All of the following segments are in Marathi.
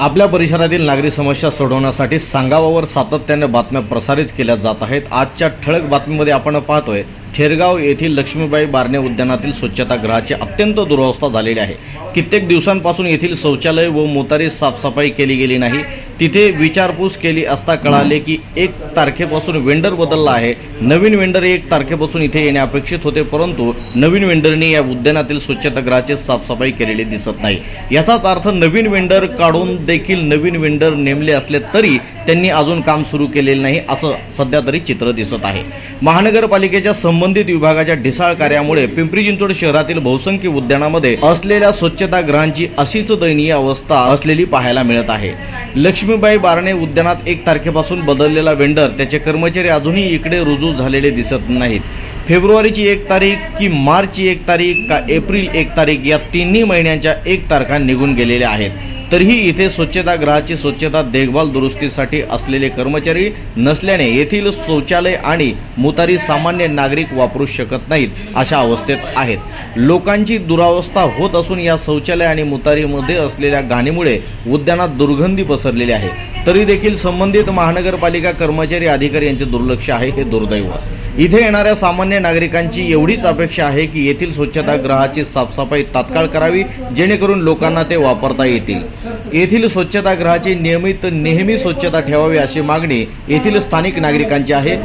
आपल्या परिसरातील नागरी समस्या सोडवण्यासाठी सांगावावर सातत्याने बातम्या प्रसारित केल्या जात आहेत. आजच्या ठळक बातमीमध्ये आपण पाहतोय थेरगाव येथील लक्ष्मीबाई बारणे उद्यानातील स्वच्छतागृहाची अत्यंत दुरावस्था झालेली आहे. कित्येक दिवसांपासून येथील शौचालय व मोतारी साफसफाई केली गेली नाही. तिथे विचारपूस केली असता कळाले की एक तारखेपासून वेंडर बदलला आहे. नवीन वेंडर एक तारखेपासून इथे येणे अपेक्षित होते परंतु नवीन वेंडरनी या उद्यानातील स्वच्छतागृहाची साफसफाई केलेली दिसत नाही. याचाच अर्थ नवीन वेंडर काढून देखील नवीन वेंडर नेमले असले तरी त्यांनी अजून काम सुरू केलेलं नाही असं सध्या तरी चित्र दिसत आहे. महानगरपालिकेच्या संबंधित विभागाच्या ढिसाळ कार्यामुळे पिंपरी चिंचवड शहरातील बहुसंख्य उद्यानामध्ये असलेल्या स्वच्छतागृहांची अशीच दयनीय अवस्था असलेली पाहायला मिळत आहे. लक्ष्मीबाई बारणे उद्यानात एक तारखेपासून बदललेला वेंडर त्याचे कर्मचारी अजूनही इकडे रुजू झालेले दिसत नाहीत. फेब्रुवारीची एक तारीख की मार्चची एक तारीख का एप्रिल एक तारीख या तिन्ही महिन्यांच्या एक तारखा निघून गेलेल्या आहेत. तरीही इथे स्वच्छतागृहाची स्वच्छता देखभाल दुरुस्तीसाठी असलेले कर्मचारी नसल्याने येथील शौचालय आणि मुतारी सामान्य नागरिक वापरू शकत नाहीत अशा अवस्थेत आहेत. लोकांची दुरावस्था होत असून या शौचालय आणि मुतारीमध्ये असलेल्या घाणीमुळे उद्यानात दुर्गंधी पसरलेली आहे. तरी देखील संबंधित महानगरपालिका कर्मचारी अधिकारी यांचे दुर्लक्ष आहे हे दुर्दैव इथे येणाऱ्या सामान्य नागरिकांची एवढीच अपेक्षा आहे की येथील स्वच्छतागृहाची साफसफाई तात्काळ करावी जेणेकरून लोकांना ते वापरता येतील. येथील स्वच्छतागृहाची नियमित नेहमी स्वच्छता ठेवावी अशी मागणी येथील स्थानिक नागरिकांची आहे.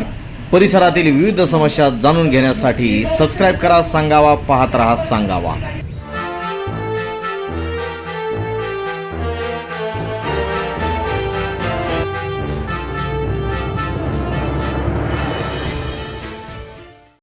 परिसरातील विविध समस्या जाणून घेण्यासाठी सबस्क्राईब करा सांगावा पाहत राहा सांगावा.